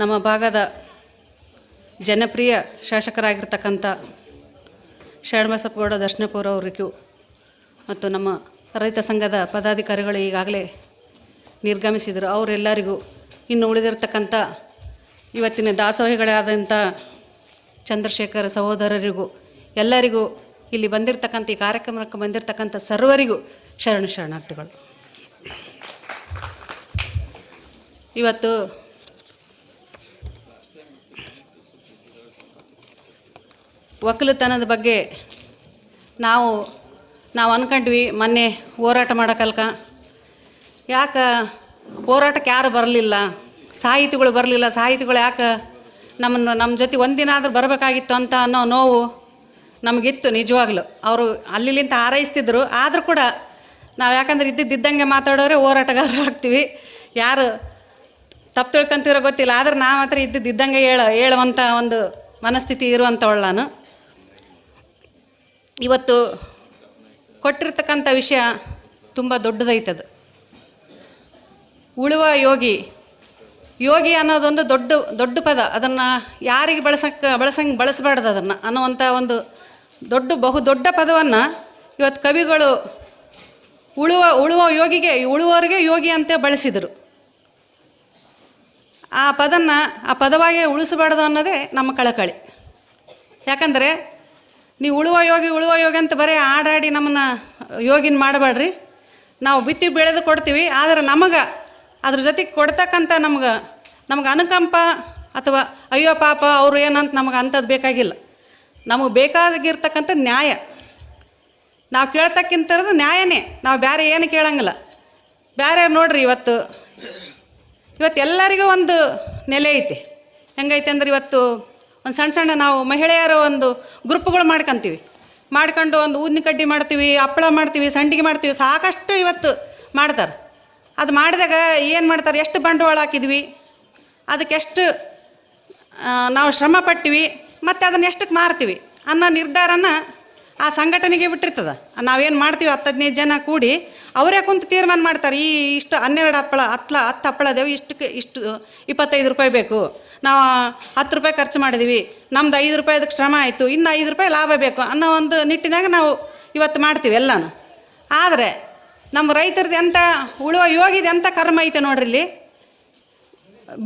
ನಮ್ಮ ಭಾಗದ ಜನಪ್ರಿಯ ಶಾಸಕರಾಗಿರ್ತಕ್ಕಂಥ ಶರಣಬಸಪ್ಪಗೌಡ ದರ್ಶನಪುರ ಅವರಿಗೂ ಮತ್ತು ನಮ್ಮ ರೈತ ಸಂಘದ ಪದಾಧಿಕಾರಿಗಳು ಈಗಾಗಲೇ ನಿರ್ಗಮಿಸಿದರು. ಅವರೆಲ್ಲರಿಗೂ ಇನ್ನು ಉಳಿದಿರ್ತಕ್ಕಂಥ ಇವತ್ತಿನ ದಾಸೋಹಿಗಳಾದಂಥ ಚಂದ್ರಶೇಖರ್ ಸಹೋದರರಿಗೂ, ಎಲ್ಲರಿಗೂ ಇಲ್ಲಿ ಬಂದಿರತಕ್ಕಂಥ ಈ ಕಾರ್ಯಕ್ರಮಕ್ಕೆ ಬಂದಿರತಕ್ಕಂಥ ಸರ್ವರಿಗೂ ಶರಣ ಶರಣಾರ್ಥಿಗಳು. ಇವತ್ತು ಒಕ್ಕಲುತನದ ಬಗ್ಗೆ ನಾವು ನಾವು ಅಂದ್ಕೊಂಡ್ವಿ ಮೊನ್ನೆ ಹೋರಾಟ ಮಾಡೋಕಲ್ಕ. ಯಾಕೆ ಹೋರಾಟಕ್ಕೆ ಯಾರು ಬರಲಿಲ್ಲ? ಸಾಹಿತಿಗಳು ಬರಲಿಲ್ಲ. ಸಾಹಿತಿಗಳು ಯಾಕೆ ನಮ್ಮನ್ನು, ನಮ್ಮ ಜೊತೆ ಒಂದಿನ ಆದರೂ ಬರಬೇಕಾಗಿತ್ತು ಅಂತ ಅನ್ನೋ ನೋವು ನಮಗಿತ್ತು ನಿಜವಾಗ್ಲೂ. ಅವರು ಅಲ್ಲಿಲಿಂತ ಹಾರೈಸ್ತಿದ್ರು. ಆದರೂ ಕೂಡ ನಾವು ಯಾಕಂದ್ರೆ ಇದ್ದಿದ್ದಂಗೆ ಮಾತಾಡೋರೆ ಹೋರಾಟಗಾರರು ಆಗ್ತೀವಿ. ಯಾರು ತಪ್ಪು ತಿಳ್ಕೊಂತಿರೋ ಗೊತ್ತಿಲ್ಲ. ಆದ್ರೆ ನಾ ಮಾತ್ರ ಇದ್ದಿದ್ದಂಗೆ ಹೇಳ ಹೇಳುವಂಥ ಒಂದು ಮನಸ್ಥಿತಿ ಇರುವಂಥವಳು ನಾನು. ಇವತ್ತು ಕೊಟ್ಟಿರ್ತಕ್ಕಂಥ ವಿಷಯ ತುಂಬ ದೊಡ್ಡದೈತದು. ಉಳುವ ಯೋಗಿ ಯೋಗಿ ಅನ್ನೋದೊಂದು ದೊಡ್ಡ ದೊಡ್ಡ ಪದ. ಅದನ್ನು ಯಾರಿಗೆ ಬಳಸಕ್ಕೆ, ಬಳಸಂಗೆ, ಬಳಸಬಾರ್ದು ಅದನ್ನು ಅನ್ನುವಂಥ ಒಂದು ದೊಡ್ಡ, ಬಹು ದೊಡ್ಡ ಪದವನ್ನು ಇವತ್ತು ಕವಿಗಳು ಉಳುವ ಉಳುವ ಯೋಗಿಗೆ, ಉಳುವವರಿಗೆ ಯೋಗಿ ಅಂತ ಬಳಸಿದರು. ಆ ಪದನ್ನು, ಆ ಪದವಾಗಿ ಉಳಿಸಬಾರ್ದು ಅನ್ನೋದೇ ನಮ್ಮ ಕಳಕಳಿ. ಯಾಕಂದರೆ ನೀವು ಉಳುವ ಯೋಗಿ ಉಳುವ ಯೋಗಿ ಅಂತ ಬರೀ ಆಡಾಡಿ ನಮ್ಮನ್ನು ಯೋಗಿನ ಮಾಡಬೇಡ್ರಿ ನಾವು ಬಿತ್ತಿ ಬೆಳೆದು ಕೊಡ್ತೀವಿ, ಆದರೆ ನಮಗೆ ಅದ್ರ ಜೊತೆಗೆ ಕೊಡ್ತಕ್ಕಂಥ ನಮ್ಗೆ ನಮ್ಗೆ ಅನುಕಂಪ ಅಥವಾ ಅಯ್ಯೋ ಪಾಪ ಅವರು ಏನಂತ ನಮಗೆ ಅಂಥದ್ದು ಬೇಕಾಗಿಲ್ಲ. ನಮಗೆ ಬೇಕಾಗಿರ್ತಕ್ಕಂಥ ನ್ಯಾಯ. ನಾವು ಕೇಳ್ತಕ್ಕಿಂತರದು ನ್ಯಾಯನೇ. ನಾವು ಬೇರೆ ಏನು ಕೇಳಂಗಿಲ್ಲ. ಬೇರೆ ನೋಡ್ರಿ ಇವತ್ತು ಇವತ್ತು ಎಲ್ಲರಿಗೂ ಒಂದು ನೆಲೆ ಐತೆ. ಹೆಂಗೈತೆ ಅಂದ್ರೆ ಇವತ್ತು ಒಂದು ಸಣ್ಣ ಸಣ್ಣ ನಾವು ಮಹಿಳೆಯರ ಒಂದು ಗ್ರೂಪ್ಗಳು ಮಾಡ್ಕೊಂತೀವಿ. ಮಾಡ್ಕೊಂಡು ಒಂದು ಊದಿನ ಕಡ್ಡಿ ಮಾಡ್ತೀವಿ, ಹಪ್ಪಳ ಮಾಡ್ತೀವಿ, ಸಂಡಿಗೆ ಮಾಡ್ತೀವಿ, ಸಾಕಷ್ಟು ಇವತ್ತು ಮಾಡ್ತಾರೆ. ಅದು ಮಾಡಿದಾಗ ಏನು ಮಾಡ್ತಾರೆ? ಎಷ್ಟು ಬಂಡವಾಳ ಹಾಕಿದ್ವಿ? ಅದಕ್ಕೆ ಎಷ್ಟು ನಾವು ಶ್ರಮ ಪಟ್ಟಿವಿ, ಮತ್ತು ಅದನ್ನು ಎಷ್ಟಕ್ಕೆ ಮಾರ್ತೀವಿ ಅನ್ನೋ ನಿರ್ಧಾರನ ಆ ಸಂಘಟನೆಗೆ ಬಿಟ್ಟಿರ್ತದ. ನಾವೇನು ಮಾಡ್ತೀವಿ? ಹತ್ತು ಹದಿನೈದು ಜನ ಕೂಡಿ ಅವರೇ ಕುಂತು ತೀರ್ಮಾನ ಮಾಡ್ತಾರೆ. ಈ ಇಷ್ಟು ಹನ್ನೆರಡು ಹಪ್ಪಳ, ಹತ್ಲ, ಹತ್ತು ಹಪ್ಪಳ ದೇವು ಇಷ್ಟಕ್ಕೆ ಇಷ್ಟು, ಇಪ್ಪತ್ತೈದು ರೂಪಾಯಿ ಬೇಕು. ನಾವು ಹತ್ತು ರೂಪಾಯಿ ಖರ್ಚು ಮಾಡಿದ್ವಿ, ನಮ್ದು ಐದು ರೂಪಾಯಿ ಅದಕ್ಕೆ ಶ್ರಮ ಆಯಿತು, ಇನ್ನು ಐದು ರೂಪಾಯಿ ಲಾಭ ಬೇಕು ಅನ್ನೋ ಒಂದು ನಿಟ್ಟಿನಾಗ ನಾವು ಇವತ್ತು ಮಾಡ್ತೀವಿ ಎಲ್ಲನೂ. ಆದರೆ ನಮ್ಮ ರೈತರದ್ದು ಎಂಥ ಉಳುವ ಯೋಗಿದ ಎಂಥ ಕರ್ಮ ಐತೆ ನೋಡ್ರಿ ಇಲ್ಲಿ?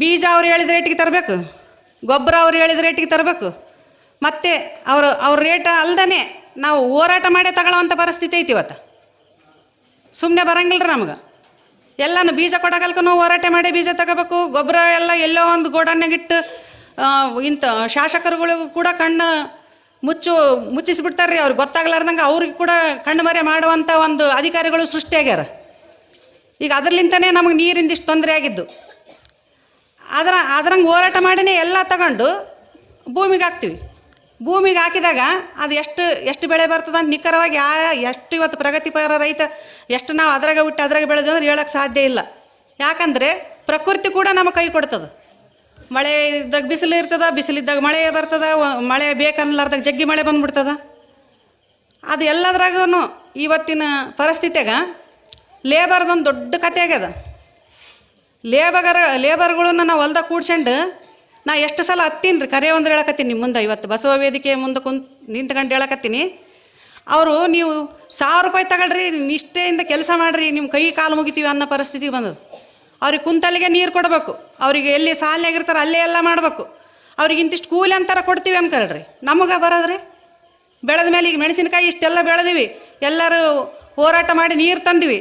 ಬೀಜ ಅವ್ರು ಹೇಳಿದ ರೇಟಿಗೆ ತರಬೇಕು, ಗೊಬ್ಬರ ಅವ್ರು ಹೇಳಿದ ರೇಟಿಗೆ ತರಬೇಕು. ಮತ್ತು ಅವರು, ಅವ್ರ ರೇಟ ಅಲ್ದೇ ನಾವು ಹೋರಾಟ ಮಾಡೇ ತಗೊಳ್ಳೋವಂಥ ಪರಿಸ್ಥಿತಿ ಐತಿ ಇವತ್ತು. ಸುಮ್ಮನೆ ಬರಂಗಿಲ್ಲ ನಮ್ಗೆ. ಎಲ್ಲನೂ ಬೀಜ ಕೊಡಗಲ್ಕೂ ಹೋರಾಟ ಮಾಡಿ ಬೀಜ ತಗೋಬೇಕು. ಗೊಬ್ಬರ ಎಲ್ಲ ಎಲ್ಲೋ ಒಂದು ಗೋಡನ್ನಾಗಿಟ್ಟು ಇಂಥ ಶಾಸಕರುಗಳು ಕೂಡ ಕಣ್ಣು ಮುಚ್ಚು ಮುಚ್ಚಿಸ್ಬಿಡ್ತಾರೆ ರೀ ಅವ್ರಿಗೆ ಗೊತ್ತಾಗ್ಲಾರ್ದಂಗೆ ಅವ್ರಿಗೆ ಕೂಡ ಕಣ್ಣು ಮರೆ ಮಾಡುವಂಥ ಒಂದು ಅಧಿಕಾರಿಗಳು ಸೃಷ್ಟಿಯಾಗ್ಯಾರ ಈಗ ಅದರ್ಲಿಂತನೇ ನಮಗೆ ನೀರಿಂದ ಇಷ್ಟು ತೊಂದರೆ ಆಗಿದ್ದು. ಅದರ ಅದ್ರಂಗೆ ಹೋರಾಟ ಮಾಡಿನೇ ಎಲ್ಲ ತಗೊಂಡು ಭೂಮಿಗೆ ಹಾಕ್ತೀವಿ. ಭೂಮಿಗೆ ಹಾಕಿದಾಗ ಅದು ಎಷ್ಟು ಎಷ್ಟು ಬೆಳೆ ಬರ್ತದೆ ಅಂತ ನಿಖರವಾಗಿ ಯಾ ಎಷ್ಟು ಇವತ್ತು ಪ್ರಗತಿಪರ ರೈತ ಎಷ್ಟು ನಾವು ಅದ್ರಾಗ ಬಿಟ್ಟು ಅದ್ರಾಗ ಬೆಳೆದು ಅಂದ್ರೆ ಹೇಳೋಕ್ಕೆ ಸಾಧ್ಯ ಇಲ್ಲ. ಯಾಕಂದರೆ ಪ್ರಕೃತಿ ಕೂಡ ನಮಗೆ ಕೈ ಕೊಡ್ತದೆ. ಮಳೆ ಇದ್ದಾಗ ಬಿಸಿಲು ಇರ್ತದ ಬಿಸಿಲಿದ್ದಾಗ ಮಳೆ ಬರ್ತದ ಮಳೆ ಬೇಕನ್ನಲಾರ್ದಾಗ ಜಗ್ಗಿ ಮಳೆ ಬಂದ್ಬಿಡ್ತದ. ಅದು ಎಲ್ಲದ್ರಾಗೂ ಇವತ್ತಿನ ಪರಿಸ್ಥಿತಿಯಾಗ ಲೇಬರ್ದೊಂದು ದೊಡ್ಡ ಕತೆ ಆಗ್ಯದ. ಲೇಬರ್ ಲೇಬರ್ಗಳನ್ನ ನಾವು ಹೊಲ್ದಾಗ ಕೂಡ್ಸ್ಕೊಂಡು ನಾ ಎಷ್ಟು ಸಲ ಹತ್ತೀನಿ ರೀ ಕರೆ ಒಂದು ಹೇಳಕತ್ತೀನಿ ನಿಮ್ಮ ಮುಂದೆ. ಇವತ್ತು ಬಸವ ವೇದಿಕೆ ಮುಂದೆ ಕುಂತ್ ನಿಂತ್ಕೊಂಡು ಹೇಳಕತ್ತೀನಿ. ಅವರು ನೀವು ಸಾವಿರ ರೂಪಾಯಿ ತಗೊಳ್ರಿ ನಿಷ್ಠೆಯಿಂದ ಕೆಲಸ ಮಾಡಿರಿ ನಿಮ್ಮ ಕೈ ಕಾಲು ಮುಗಿತೀವಿ ಅನ್ನೋ ಪರಿಸ್ಥಿತಿಗೆ ಬಂದದ್ದು. ಅವ್ರಿಗೆ ಕುಂತಲ್ಲಿಗೆ ನೀರು ಕೊಡಬೇಕು. ಅವರಿಗೆ ಎಲ್ಲಿ ಸಾಲಿಯಾಗಿರ್ತಾರೆ ಅಲ್ಲೇ ಎಲ್ಲ ಮಾಡಬೇಕು. ಅವ್ರಿಗೆ ಇಂತಿಷ್ಟು ಕೂಲಿ ಅಂತಾರ ಕೊಡ್ತೀವಿ ಅನ್ಕೊಳ್ರಿ. ನಮಗೆ ಬರೋದ್ರಿ? ಬೆಳೆದ ಮೇಲೆ ಈಗ ಮೆಣಸಿನಕಾಯಿ ಇಷ್ಟೆಲ್ಲ ಬೆಳೆದಿವಿ. ಎಲ್ಲರೂ ಹೋರಾಟ ಮಾಡಿ ನೀರು ತಂದಿವಿ.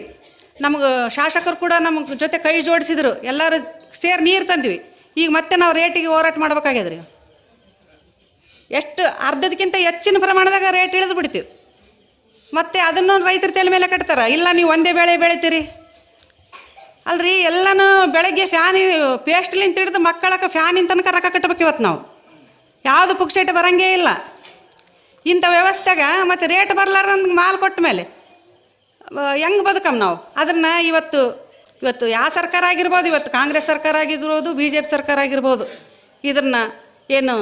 ನಮಗೆ ಶಾಸಕರು ಕೂಡ ನಮಗೆ ಜೊತೆ ಕೈ ಜೋಡಿಸಿದ್ರು. ಎಲ್ಲರೂ ಸೇರಿ ನೀರು ತಂದಿವಿ. ಈಗ ಮತ್ತೆ ನಾವು ರೇಟಿಗೆ ಹೋರಾಟ ಮಾಡ್ಬೇಕಾಗ್ಯದ್ರಿ. ಎಷ್ಟು ಅರ್ಧದಕ್ಕಿಂತ ಹೆಚ್ಚಿನ ಪ್ರಮಾಣದಾಗ ರೇಟ್ ಇಳಿದು ಬಿಡ್ತೀವಿ. ಮತ್ತೆ ಅದನ್ನು ರೈತರ ತಲೆ ಮೇಲೆ ಕಟ್ತಾರ. ಇಲ್ಲ, ನೀವು ಒಂದೇ ಬೆಳೆ ಬೆಳಿತೀರಿ. ಅಲ್ರಿ, ಎಲ್ಲನೂ ಬೆಳಗ್ಗೆ ಫ್ಯಾನ್ ಪೇಸ್ಟ್ಲಿಂದ ಹಿಡಿದು ಮಕ್ಕಳಕ್ಕೆ ಫ್ಯಾನಿನ ತನಕ ರೊಕ್ಕ ಕಟ್ಬೇಕು ಇವತ್ತು ನಾವು. ಯಾವುದು ಪುಕ್ಸೆಟ್ ಬರಂಗೇ ಇಲ್ಲ. ಇಂಥ ವ್ಯವಸ್ಥೆಗ ಮತ್ತು ರೇಟ್ ಬರ್ಲಾರ್ದಂಗೆ ಮಾಲ್ ಕೊಟ್ಟ ಮೇಲೆ ಹೆಂಗೆ ಬದುಕಮ್ ನಾವು? ಅದನ್ನು ಇವತ್ತು ಇವತ್ತು ಯಾವ ಸರ್ಕಾರ ಆಗಿರ್ಬೋದು, ಇವತ್ತು ಕಾಂಗ್ರೆಸ್ ಸರ್ಕಾರ ಆಗಿರ್ಬೋದು ಬಿ ಜೆ ಪಿ ಸರ್ಕಾರ ಆಗಿರ್ಬೋದು, ಇದನ್ನು ಏನು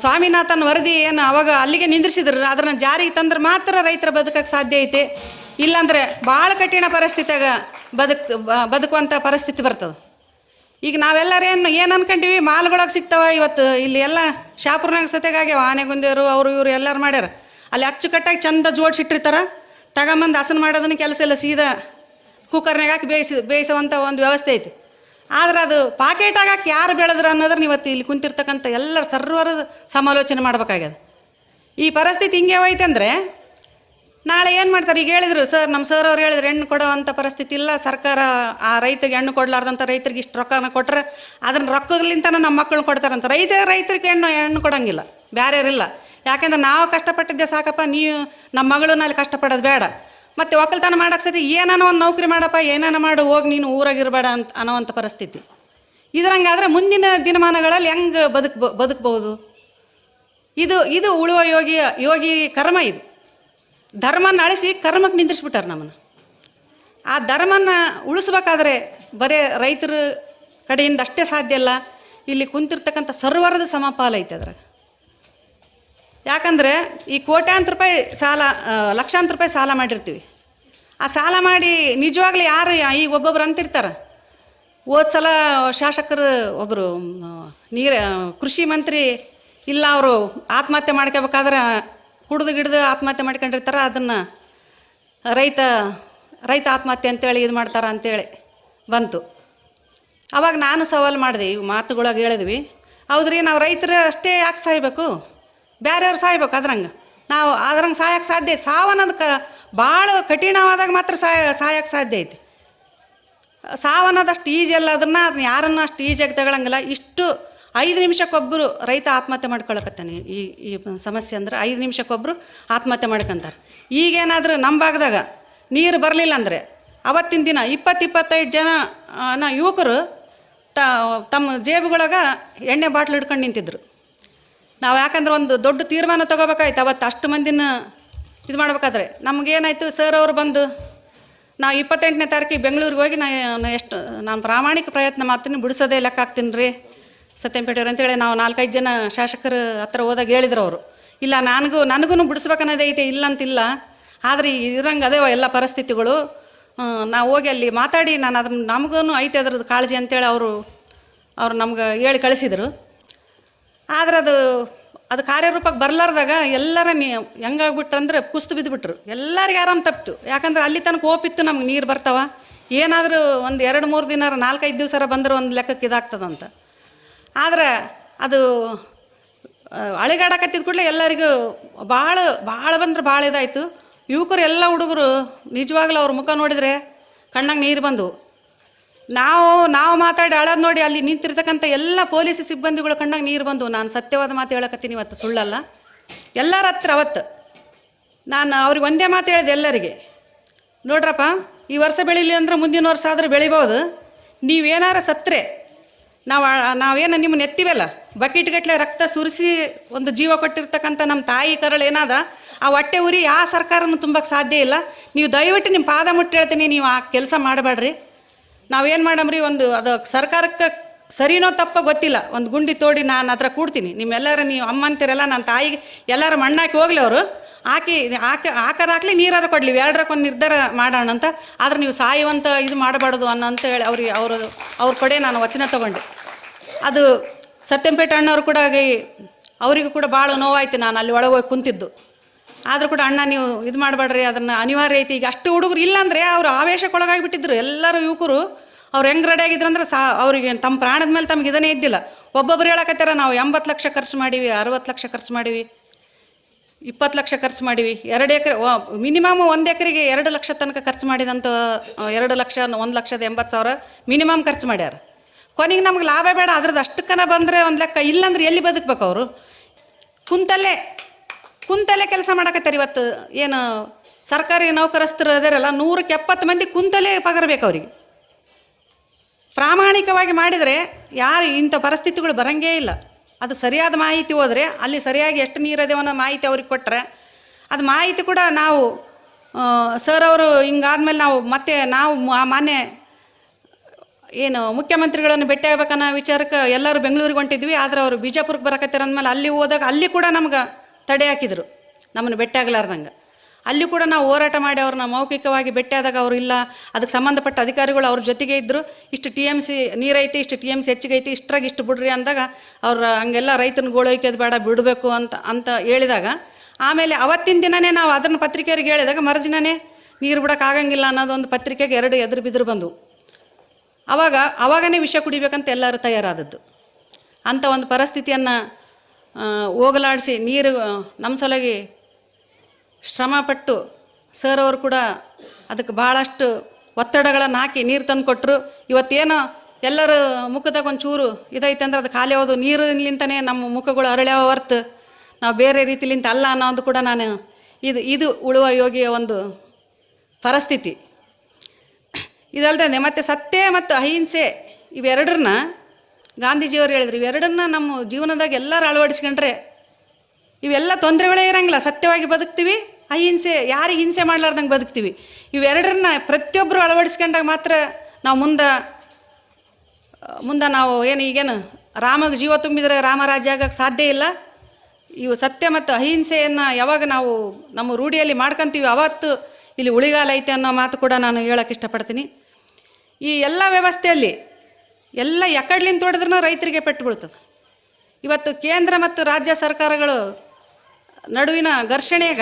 ಸ್ವಾಮಿನಾಥನ್ ವರದಿ ಏನು ಅವಾಗ ಅಲ್ಲಿಗೆ ನಿಂದ್ರಿಸಿದ್ರು. ಅದನ್ನು ಜಾರಿಗೆ ತಂದ್ರೆ ಮಾತ್ರ ರೈತರ ಬದುಕಕ್ಕೆ ಸಾಧ್ಯ ಐತೆ. ಇಲ್ಲಾಂದರೆ ಭಾಳ ಕಠಿಣ ಪರಿಸ್ಥಿತಿಯಾಗ ಬದುಕ್ ಬದುಕುವಂಥ ಪರಿಸ್ಥಿತಿ ಬರ್ತದೆ. ಈಗ ನಾವೆಲ್ಲರೂ ಏನು ಏನು ಅನ್ಕೊಂಡಿವಿ? ಮಾಲ್ಗಳಾಗ ಸಿಗ್ತಾವ ಇವತ್ತು. ಇಲ್ಲಿ ಎಲ್ಲ ಶಾಪುರ್ನಾಗ ಸತೆಗಾಗ್ಯಾವ ಆನೆಗುಂದಿಯವರು, ಅವರು ಇವರು ಎಲ್ಲರೂ ಮಾಡ್ಯಾರ. ಅಲ್ಲಿ ಅಚ್ಚುಕಟ್ಟಾಗಿ ಚಂದ ಜೋಡಿಸಿಟ್ಟಿರ್ತಾರೆ ತಗೊಂಬಂದು ಹಸನ್ ಮಾಡೋದನ್ನ ಕೆಲಸ ಇಲ್ಲ, ಸೀದಾ ಕುಕ್ಕರ್ನಾಗ ಹಾಕಿ ಬೇಯಿಸಿ ಬೇಯಿಸುವಂಥ ಒಂದು ವ್ಯವಸ್ಥೆ ಐತಿ. ಆದ್ರೆ ಅದು ಪಾಕೆಟ್ ಆಗಕ್ಕೆ ಯಾರು ಬೆಳೆದ್ರು ಅನ್ನೋದ್ರ ಇವತ್ತು ಇಲ್ಲಿ ಕುಂತಿರ್ತಕ್ಕಂಥ ಎಲ್ಲ ಸರ್ವರು ಸಮಾಲೋಚನೆ ಮಾಡ್ಬೇಕಾಗ್ಯದ. ಈ ಪರಿಸ್ಥಿತಿ ಹಿಂಗೆ ಹೋಯ್ತು ಅಂದರೆ ನಾಳೆ ಏನು ಮಾಡ್ತಾರೆ? ಈಗ ಹೇಳಿದರು, ಸರ್ ನಮ್ಮ ಸರ್ ಅವ್ರು ಹೇಳಿದ್ರು, ಹೆಣ್ಣು ಕೊಡೋವಂಥ ಪರಿಸ್ಥಿತಿ ಇಲ್ಲ. ಸರ್ಕಾರ ಆ ರೈತರಿಗೆ ಹೆಣ್ಣು ಕೊಡಲಾರ್ದಂಥ ರೈತರಿಗೆ ಇಷ್ಟು ರೊಕ್ಕನ ಕೊಟ್ಟರೆ ಅದನ್ನ ರೊಕ್ಕಲಿಂತನ ನಮ್ಮ ಮಕ್ಕಳು ಕೊಡ್ತಾರಂತ. ರೈತ ರೈತರಿಗೆ ಹೆಣ್ಣು ಹೆಣ್ಣು ಕೊಡೋಂಗಿಲ್ಲ. ಬೇರೆಯವರಿಲ್ಲ ಯಾಕೆಂದ್ರೆ ನಾವು ಕಷ್ಟಪಟ್ಟಿದ್ದೆ ಸಾಕಪ್ಪ, ನೀವು ನಮ್ಮ ಮಗಳನ್ನ ಅಲ್ಲಿ ಕಷ್ಟಪಡೋದು ಬೇಡ. ಮತ್ತು ಒಕ್ಕಲ್ತನ ಮಾಡಕ್ಕೆ ಸತಿ ಏನಾನ ಒಂದು ನೌಕರಿ ಮಾಡಪ್ಪ, ಏನಾನ ಮಾಡು, ಹೋಗಿ ನೀನು ಊರಾಗಿರಬೇಡ ಅಂತ ಅನ್ನೋವಂಥ ಪರಿಸ್ಥಿತಿ. ಇದ್ರಂಗಾದ್ರೆ ಮುಂದಿನ ದಿನಮಾನಗಳಲ್ಲಿ ಹೆಂಗೆ ಬದುಕ್ ಬದುಕ್ಬೋದು ಇದು ಇದು ಉಳುವ ಯೋಗಿ ಯೋಗಿ ಕರ್ಮ ಇದು. ಧರ್ಮನ ಅಳಿಸಿ ಕರ್ಮಕ್ಕೆ ನಿಂದಿರ್ಸ್ಬಿಟ್ಟಾರೆ ನಮ್ಮನ್ನು. ಆ ಧರ್ಮನ ಉಳಿಸ್ಬೇಕಾದ್ರೆ ಬರೇ ರೈತರ ಕಡೆಯಿಂದ ಅಷ್ಟೇ ಸಾಧ್ಯ ಅಲ್ಲ. ಇಲ್ಲಿ ಕುಂತಿರ್ತಕ್ಕಂಥ ಸರ್ವರದ ಸಮಪಾಲ ಐತೆ ಅದ್ರಾಗ. ಯಾಕಂದರೆ ಈ ಕೋಟ್ಯಾಂತರ ರೂಪಾಯಿ ಸಾಲ ಲಕ್ಷಾಂತರ ರೂಪಾಯಿ ಸಾಲ ಮಾಡಿರ್ತೀವಿ. ಆ ಸಾಲ ಮಾಡಿ ನಿಜವಾಗ್ಲೂ ಯಾರು ಈಗ ಒಬ್ಬೊಬ್ರು ಅಂತಿರ್ತಾರೆ? ಹೋದ ಸಲ ಶಾಸಕರು ಒಬ್ಬರು ನೀರ ಕೃಷಿ ಮಂತ್ರಿ ಇಲ್ಲ ಅವರು ಆತ್ಮಹತ್ಯೆ ಮಾಡ್ಕೋಬೇಕಾದ್ರೆ ಕುಡ್ದು ಗಿಡ್ದು ಆತ್ಮಹತ್ಯೆ ಮಾಡ್ಕೊಂಡಿರ್ತಾರೆ, ಅದನ್ನು ರೈತ ರೈತ ಆತ್ಮಹತ್ಯೆ ಅಂತೇಳಿ ಇದು ಮಾಡ್ತಾರ ಅಂತೇಳಿ ಬಂತು. ಅವಾಗ ನಾನು ಸವಾಲು ಮಾಡಿದೆ, ಇವು ಮಾತುಗಳಾಗ ಹೇಳಿದ್ವಿ. ಹೌದ್ರಿ, ನಾವು ರೈತರು ಅಷ್ಟೇ ಯಾಕೆ ಸಾಯ್ಬೇಕು? ಬೇರೆಯವ್ರು ಸಾಯ್ಬೇಕು ಅದ್ರಂಗೆ. ನಾವು ಅದ್ರಂಗೆ ಸಾಯಕ್ಕೆ ಸಾಧ್ಯ ಐತೆ. ಕ ಭಾಳ ಕಠಿಣವಾದಾಗ ಮಾತ್ರ ಸಾಯ ಸಾಯಕ್ಕೆ ಸಾಧ್ಯ ಐತಿ. ಸಾವನ್ನೋದಷ್ಟು ಈಜಿ ಅಲ್ಲ ಅದನ್ನು ಅದನ್ನ ಯಾರನ್ನು ಅಷ್ಟು ಈಜಿಯಾಗಿ ತಗೊಳಂಗಿಲ್ಲ. ಇಷ್ಟು ಐದು ನಿಮಿಷಕ್ಕೊಬ್ಬರು ರೈತ ಆತ್ಮಹತ್ಯೆ ಮಾಡ್ಕೊಳಕತ್ತಾನೆ. ಈ ಈ ಸಮಸ್ಯೆ ಅಂದ್ರೆ ಐದು ನಿಮಿಷಕ್ಕೊಬ್ಬರು ಆತ್ಮಹತ್ಯೆ ಮಾಡ್ಕೊಂತಾರೆ. ಈಗೇನಾದರೂ ನಮ್ಮ ಭಾಗದಾಗ ನೀರು ಬರಲಿಲ್ಲ ಅಂದರೆ ಅವತ್ತಿನ ದಿನ ಇಪ್ಪತ್ತು ಇಪ್ಪತ್ತೈದು ಜನ ಯುವಕರು ತಮ್ಮ ಜೇಬುಗಳಾಗ ಎಣ್ಣೆ ಬಾಟ್ಲು ಹಿಡ್ಕೊಂಡು ನಿಂತಿದ್ರು. ನಾವು ಯಾಕಂದ್ರೆ ಒಂದು ದೊಡ್ಡ ತೀರ್ಮಾನ ತಗೋಬೇಕಾಯ್ತು ಅವತ್ತು ಅಷ್ಟು ಮಂದಿನ ಇದು ಮಾಡ್ಬೇಕಾದ್ರೆ. ನಮಗೇನಾಯ್ತು ಸರ್ ಅವರು ಬಂದು, ನಾವು ಇಪ್ಪತ್ತೆಂಟನೇ ತಾರೀಕಿಗೆ ಬೆಂಗಳೂರಿಗೆ ಹೋಗಿ ನಾನು ಎಷ್ಟು ನಾನು ಪ್ರಾಮಾಣಿಕ ಪ್ರಯತ್ನ ಮಾಡ್ತೀನಿ, ಬಿಡಿಸೋದೇ ಲೆಕ್ಕ ಹಾಕ್ತೀನಿ ರೀ ಸತ್ಯಂಪೇಟೆಯವ್ರು ಅಂತೇಳಿ ನಾವು ನಾಲ್ಕೈದು ಜನ ಶಾಸಕರ ಹತ್ರ ಹೋದಾಗ ಹೇಳಿದ್ರು ಅವರು. ಇಲ್ಲ, ನನಗೂ ನನಗೂ ಬಿಡಿಸ್ಬೇಕನ್ನೋದೇ ಐತೆ ಇಲ್ಲ ಅಂತಿಲ್ಲ ಆದರೆ ಇರಂಗೆ ಅದೇ ಎಲ್ಲ ಪರಿಸ್ಥಿತಿಗಳು. ನಾವು ಹೋಗಿ ಅಲ್ಲಿ ಮಾತಾಡಿ, ನಾನು ಅದನ್ನು ನಮಗೂ ಐತೆ ಅದ್ರದ್ದು ಕಾಳಜಿ ಅಂತೇಳಿ ಅವರು ಅವ್ರು ನಮ್ಗೆ ಹೇಳಿ ಕಳಿಸಿದರು. ಆದ್ರೆ ಅದು ಅದು ಕಾರ್ಯರೂಪಕ್ಕೆ ಬರ್ಲಾರ್ದಾಗ ಎಲ್ಲರ ನೀ, ಹೆಂಗಾಗ್ಬಿಟ್ರಂದ್ರೆ ಕುಸ್ತು ಬಿದ್ದುಬಿಟ್ರು ಎಲ್ಲರಿಗೆ ಆರಾಮ್ ತಪ್ಪಿತು. ಯಾಕಂದ್ರೆ ಅಲ್ಲಿ ತನಕ ಓಪಿತ್ತು ನಮ್ಗೆ ನೀರು ಬರ್ತಾವ. ಏನಾದರೂ ಒಂದು ಎರಡು, ಮೂರು ದಿನ ನಾಲ್ಕೈದು ದಿವಸ ಬಂದ್ರೆ ಒಂದು ಲೆಕ್ಕಕ್ಕೆ ಇದಾಗ್ತದಂತ. ಆದ್ರೆ ಅದು ಅಳಿಗಾಡಕತ್ತಿದ ಕೂಡಲೇ ಎಲ್ಲರಿಗೂ ಭಾಳ ಭಾಳ ಬಂದ್ರೆ ಭಾಳ ಇದಾಯಿತು. ಯುವಕರು, ಎಲ್ಲ ಹುಡುಗರು ನಿಜವಾಗ್ಲೂ ಅವ್ರ ಮುಖ ನೋಡಿದರೆ ಕಣ್ಣಾಗ ನೀರು ಬಂದವು. ನಾವು ನಾವು ಮಾತಾಡಿ ಅಳೋದು ನೋಡಿ ಅಲ್ಲಿ ನಿಂತಿರ್ತಕ್ಕಂಥ ಎಲ್ಲ ಪೊಲೀಸ್ ಸಿಬ್ಬಂದಿಗಳು ಕಂಡಾಗ ನೀರು ಬಂದು. ನಾನು ಸತ್ಯವಾದ ಮಾತು ಹೇಳಕತ್ತೀನಿ, ಇವತ್ತು ಸುಳ್ಳಲ್ಲ. ಎಲ್ಲರ ಹತ್ರ ಅವತ್ತು. ನಾನು ಅವ್ರಿಗೆ ಒಂದೇ ಮಾತು ಹೇಳಿದೆ ಎಲ್ಲರಿಗೆ. ನೋಡ್ರಪ್ಪ, ಈ ವರ್ಷ ಬೆಳೀಲಿ ಅಂದ್ರೆ ಮುಂದಿನ ವರ್ಷ ಆದರೂ ಬೆಳಿಬೋದು. ನೀವೇನಾರ ಸತ್ತರೆ ನಾವು ನಾವೇನು ನಿಮ್ಮನ್ನ ಎತ್ತಿವಲ್ಲ? ಬಕೆಟ್ಗಟ್ಟಲೆ ರಕ್ತ ಸುರಿಸಿ ಒಂದು ಜೀವ ಕೊಟ್ಟಿರ್ತಕ್ಕಂಥ ನಮ್ಮ ತಾಯಿ ಕರಳು ಏನಾದ, ಆ ಹೊಟ್ಟೆ ಉರಿ ಯಾವ ಸರ್ಕಾರನೂ ತುಂಬಕ್ಕೆ ಸಾಧ್ಯ ಇಲ್ಲ. ನೀವು ದಯವಿಟ್ಟು ನಿಮ್ಮ ಪಾದ ಮುಟ್ಟಿ ಹೇಳ್ತೀನಿ, ನೀವು ಆ ಕೆಲಸ ಮಾಡಬೇಡ್ರಿ. ನಾವೇನು ಮಾಡಮ್ರಿ, ಒಂದು ಅದು ಸರ್ಕಾರಕ್ಕೆ ಸರಿನೋ ತಪ್ಪ ಗೊತ್ತಿಲ್ಲ. ಒಂದು ಗುಂಡಿ ತೋಡಿ ನಾನು ಹತ್ರ ಕೂಡ್ತೀನಿ. ನಿಮ್ಮೆಲ್ಲರ ನೀವು ಅಮ್ಮ ಅಂತೀರಲ್ಲ ನನ್ನ ತಾಯಿಗೆ ಎಲ್ಲರೂ ಮಣ್ಣಾಕಿ ಹೋಗ್ಲಿ ಅವರು. ಹಾಕಿ ಹಾಕಿ, ಹಾಕರ್ ಹಾಕ್ಲಿ ನೀರಾರು ಕೊಡಲಿ. ಎರಡರಕ್ಕೊಂದು ನಿರ್ಧಾರ ಮಾಡೋಣ ಅಂತ. ಆದ್ರೆ ನೀವು ಸಾಯುವಂಥ ಇದು ಮಾಡಬಾರ್ದು ಅನ್ನೋ ಅಂತ ಹೇಳಿ ಅವ್ರಿಗೆ, ಅವರು, ಅವ್ರ ಕಡೆ ನಾನು ವಚನ ತಗೊಂಡೆ. ಅದು ಸತ್ಯಂಪೇಟೆ ಅಣ್ಣವ್ರು ಕೂಡ ಅವರಿಗೂ ಕೂಡ ಭಾಳ ನೋವಾಯ್ತು. ನಾನು ಅಲ್ಲಿ ಒಳಗೆ ಹೋಗಿ ಕುಂತಿದ್ದು. ಆದರೂ ಕೂಡ ಅಣ್ಣ ನೀವು ಇದು ಮಾಡಬೇಡ್ರಿ, ಅದನ್ನು ಅನಿವಾರ್ಯ ಐತಿ. ಈಗ ಅಷ್ಟು ಹುಡುಗರು ಇಲ್ಲಾಂದರೆ ಅವರು ಆವೇಶಕ್ಕೊಳಗಾಗಿಬಿಟ್ಟಿದ್ರು. ಎಲ್ಲರೂ ಯುವಕರು, ಅವ್ರು ಹೆಂಗೆ ರೆಡಿ ಆಗಿದ್ರು ಅಂದ್ರೆ ಸಾ ಅವರಿಗೆ ತಮ್ಮ ಪ್ರಾಣದ ಮೇಲೆ ತಮ್ಗೆ ಇದನ್ನೇ ಇದ್ದಿಲ್ಲ. ಒಬ್ಬೊಬ್ರು ಹೇಳಕತ್ತಾರ ನಾವು ಎಂಬತ್ತು ಲಕ್ಷ ಖರ್ಚು ಮಾಡೀವಿ, ಅರವತ್ತು ಲಕ್ಷ ಖರ್ಚು ಮಾಡೀವಿ, ಇಪ್ಪತ್ತು ಲಕ್ಷ ಖರ್ಚು ಮಾಡೀವಿ. ಎರಡು ಎಕರೆ ಮಿನಿಮಮ್ ಒಂದು ಎಕರೆಗೆ ಎರಡು ಲಕ್ಷ ತನಕ ಖರ್ಚು ಮಾಡಿದಂಥ ಎರಡು ಲಕ್ಷ, ಒಂದು ಲಕ್ಷದ ಎಂಬತ್ತು ಸಾವಿರ ಮಿನಿಮಮ್ ಖರ್ಚು ಮಾಡ್ಯಾರ. ಕೊನೆಗೆ ನಮ್ಗೆ ಲಾಭ ಬೇಡ. ಅದ್ರದ್ದು ಅಷ್ಟಕ್ಕನ ಬಂದರೆ ಒಂದು ಲೆಕ್ಕ ಇಲ್ಲಾಂದ್ರೆ ಎಲ್ಲಿ ಬದುಕ್ಬೇಕು ಅವರು? ಕುಂತಲ್ಲೇ ಕುಂತಲ್ಲೇ ಕೆಲಸ ಮಾಡಕತ್ತಾರೆ ಇವತ್ತು. ಏನು ಸರ್ಕಾರಿ ನೌಕರಸ್ಥರು ಅದರಲ್ಲ, ನೂರಕ್ಕೆ ಎಪ್ಪತ್ತು ಮಂದಿ ಕುಂತಲ್ಲೇ ಪಗಾರ ಬೇಕು ಅವರಿಗೆ. ಪ್ರಾಮಾಣಿಕವಾಗಿ ಮಾಡಿದರೆ ಯಾರು ಇಂಥ ಪರಿಸ್ಥಿತಿಗಳು ಬರಂಗೇ ಇಲ್ಲ. ಅದು ಸರಿಯಾದ ಮಾಹಿತಿ ಹೋದರೆ, ಅಲ್ಲಿ ಸರಿಯಾಗಿ ಎಷ್ಟು ನೀರದೆ ಅನ್ನೋ ಮಾಹಿತಿ ಅವ್ರಿಗೆ ಕೊಟ್ಟರೆ ಅದು ಮಾಹಿತಿ ಕೂಡ ನಾವು ಸರ್ ಅವರು ಹಿಂಗಾದ್ಮೇಲೆ ನಾವು ಮತ್ತೆ ನಾವು ಆ ಮಾನ್ಯ, ಏನು ಮುಖ್ಯಮಂತ್ರಿಗಳನ್ನು ಭೇಟಿಯಾಗಬೇಕನ್ನೋ ವಿಚಾರಕ್ಕೆ ಎಲ್ಲರೂ ಬೆಂಗಳೂರಿಗೆ ಹೊಂಟಿದ್ವಿ. ಆದರೆ ಅವರು ಬಿಜಾಪುರಕ್ಕೆ ಬರಕತ್ತಾರ ಅಂದಮೇಲೆ ಅಲ್ಲಿ ಹೋದಾಗ ಅಲ್ಲಿ ಕೂಡ ನಮ್ಗೆ ತಡೆ ಹಾಕಿದ್ರು. ನಮ್ಮನ್ನು ಭೇಟಿ ಆಗ್ಲಾರ್ದಂಗೆ ಅಲ್ಲಿ ಕೂಡ ನಾವು ಹೋರಾಟ ಮಾಡಿ ಅವ್ರನ್ನ ಮೌಖಿಕವಾಗಿ ಬೆಟ್ಟಾದಾಗ ಅವರು ಇಲ್ಲ. ಅದಕ್ಕೆ ಸಂಬಂಧಪಟ್ಟ ಅಧಿಕಾರಿಗಳು ಅವ್ರ ಜೊತೆಗೆ ಇದ್ದರು ಇಷ್ಟು ಟಿ ಎಂ ಸಿ ನೀರೈತಿ, ಇಷ್ಟು ಟಿ ಎಂ ಸಿ ಹೆಚ್ಚಿಗೆ ಐತಿ ಇಷ್ಟ್ರಾಗ ಇಷ್ಟು ಬಿಡ್ರಿ ಅಂದಾಗ ಅವ್ರು ಹಂಗೆಲ್ಲ ರೈತನ ಗೋಳೈಕೆದು ಬೇಡ, ಬಿಡಬೇಕು ಅಂತ ಅಂತ ಹೇಳಿದಾಗ, ಆಮೇಲೆ ಅವತ್ತಿನ ದಿನನೇ ನಾವು ಅದನ್ನು ಪತ್ರಿಕೆಯವ್ರಿಗೆ ಹೇಳಿದಾಗ ಮರುದಿನನೇ ನೀರು ಬಿಡೋಕ್ಕಾಗಂಗಿಲ್ಲ ಅನ್ನೋದೊಂದು ಪತ್ರಿಕೆಗೆ ಎರಡು ಎದುರು ಬಿದ್ರು ಬಂದವು ಅವಾಗ, ಅವಾಗನೇ ವಿಷ ಕುಡಿಬೇಕಂತ ಎಲ್ಲರೂ ತಯಾರಾದದ್ದು. ಅಂಥ ಒಂದು ಪರಿಸ್ಥಿತಿಯನ್ನು ಹೋಗಲಾಡಿಸಿ ನೀರು ನಮ್ಮ ಸಲುವಾಗಿ ಶ್ರಮಪಟ್ಟು ಸರ್ ಅವರು ಕೂಡ ಅದಕ್ಕೆ ಭಾಳಷ್ಟು ಒತ್ತಡಗಳನ್ನು ಹಾಕಿ ನೀರು ತಂದು ಕೊಟ್ಟರು ಇವತ್ತೇನೋ ಎಲ್ಲರೂ ಮುಖದಾಗ ಒಂದು ಚೂರು ಇದೈತೆ ಅಂದ್ರೆ ಅದು ಖಾಲಿ ಹೋದು ನೀರಿನಿಂದನೇ ನಮ್ಮ ಮುಖಗಳು ಅರಳ್ಯಾವ ಹೊರ್ತು. ನಾವು ಬೇರೆ ರೀತಿಲಿಂತ ಅಲ್ಲ ಅನ್ನೋದು ಕೂಡ ನಾನು ಇದು ಇದು ಉಳುವ ಯೋಗಿಯ ಒಂದು ಪರಿಸ್ಥಿತಿ. ಇದಲ್ಲದೆ ಮತ್ತು ಸತ್ಯ ಮತ್ತು ಅಹಿಂಸೆ ಇವೆರಡರನ್ನ ಗಾಂಧೀಜಿಯವರು ಹೇಳಿದ್ರು, ಇವೆರಡನ್ನ ನಮ್ಮ ಜೀವನದಾಗ ಎಲ್ಲರೂ ಅಳವಡಿಸ್ಕೊಂಡ್ರೆ ಇವೆಲ್ಲ ತೊಂದರೆಗಳೇ ಇರಂಗಿಲ್ಲ. ಸತ್ಯವಾಗಿ ಬದುಕ್ತೀವಿ, ಅಹಿಂಸೆ, ಯಾರಿಗೆ ಹಿಂಸೆ ಮಾಡ್ಲಾರ್ದಂಗೆ ಬದುಕ್ತೀವಿ. ಇವೆರಡರನ್ನ ಪ್ರತಿಯೊಬ್ಬರು ಅಳವಡಿಸ್ಕೊಂಡಾಗ ಮಾತ್ರ ನಾವು ಮುಂದೆ ಮುಂದೆ ನಾವು ಏನು ಈಗೇನು, ರಾಮಗೆ ಜೀವ ತುಂಬಿದರೆ ರಾಮರಾಜ್ಯ ಆಗಕ್ಕೆ ಸಾಧ್ಯ ಇಲ್ಲ. ಇವು ಸತ್ಯ ಮತ್ತು ಅಹಿಂಸೆಯನ್ನು ಯಾವಾಗ ನಾವು ನಮ್ಮ ರೂಢಿಯಲ್ಲಿ ಮಾಡ್ಕೊಂತೀವಿ, ಅವತ್ತು ಇಲ್ಲಿ ಉಳಿಗಾಲ ಐತೆ ಅನ್ನೋ ಮಾತು ಕೂಡ ನಾನು ಹೇಳೋಕ್ಕೆ ಇಷ್ಟಪಡ್ತೀನಿ. ಈ ಎಲ್ಲ ವ್ಯವಸ್ಥೆಯಲ್ಲಿ ಎಲ್ಲ ಎಕಡ್ಲಿಂದ ತೊಡೆದ್ರೂ ರೈತರಿಗೆ ಪೆಟ್ಟು ಬೀಳ್ತದೆ. ಇವತ್ತು ಕೇಂದ್ರ ಮತ್ತು ರಾಜ್ಯ ಸರ್ಕಾರಗಳು ನಡುವಿನ ಘರ್ಷಣೆಗ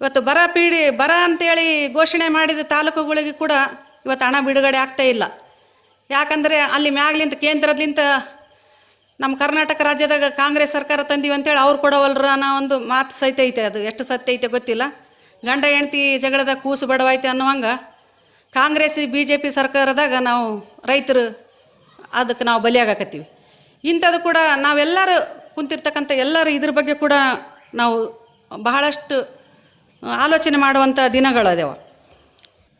ಇವತ್ತು ಬರ ಪೀಡಿ, ಬರ ಅಂತೇಳಿ ಘೋಷಣೆ ಮಾಡಿದ ತಾಲೂಕುಗಳಿಗೆ ಕೂಡ ಇವತ್ತು ಹಣ ಬಿಡುಗಡೆ ಆಗ್ತಾ ಇಲ್ಲ. ಯಾಕಂದರೆ ಅಲ್ಲಿ ಮ್ಯಾಗ್ಲಿಂತ ಕೇಂದ್ರದಿಂದ ನಮ್ಮ ಕರ್ನಾಟಕ ರಾಜ್ಯದಾಗ ಕಾಂಗ್ರೆಸ್ ಸರ್ಕಾರ ತಂದೀವಿ ಅಂತೇಳಿ ಅವ್ರು ಕೊಡವಲ್ರು ಅನ್ನೋ ಒಂದು ಮಾತು ಸಹಿತ ಐತೆ ಅದು. ಎಷ್ಟು ಸತ್ಯ ಐತೆ ಗೊತ್ತಿಲ್ಲ. ಗಂಡ, ಹೆಂಡ್ತಿ ಜಗಳದ ಕೂಸು ಬಡವೈತೆ ಅನ್ನುವಂಗೆ ಕಾಂಗ್ರೆಸ್ ಬಿ ಜೆ ಪಿ ಸರ್ಕಾರದಾಗ ನಾವು ರೈತರು ಅದಕ್ಕೆ ನಾವು ಬಲಿಯಾಗಕತ್ತೀವಿ. ಇಂಥದ್ದು ಕೂಡ ನಾವೆಲ್ಲರೂ ಕುಂತಿರ್ತಕ್ಕಂಥ ಎಲ್ಲರೂ ಇದ್ರ ಬಗ್ಗೆ ಕೂಡ ನಾವು ಬಹಳಷ್ಟು ಆಲೋಚನೆ ಮಾಡುವಂಥ ದಿನಗಳದೇವ.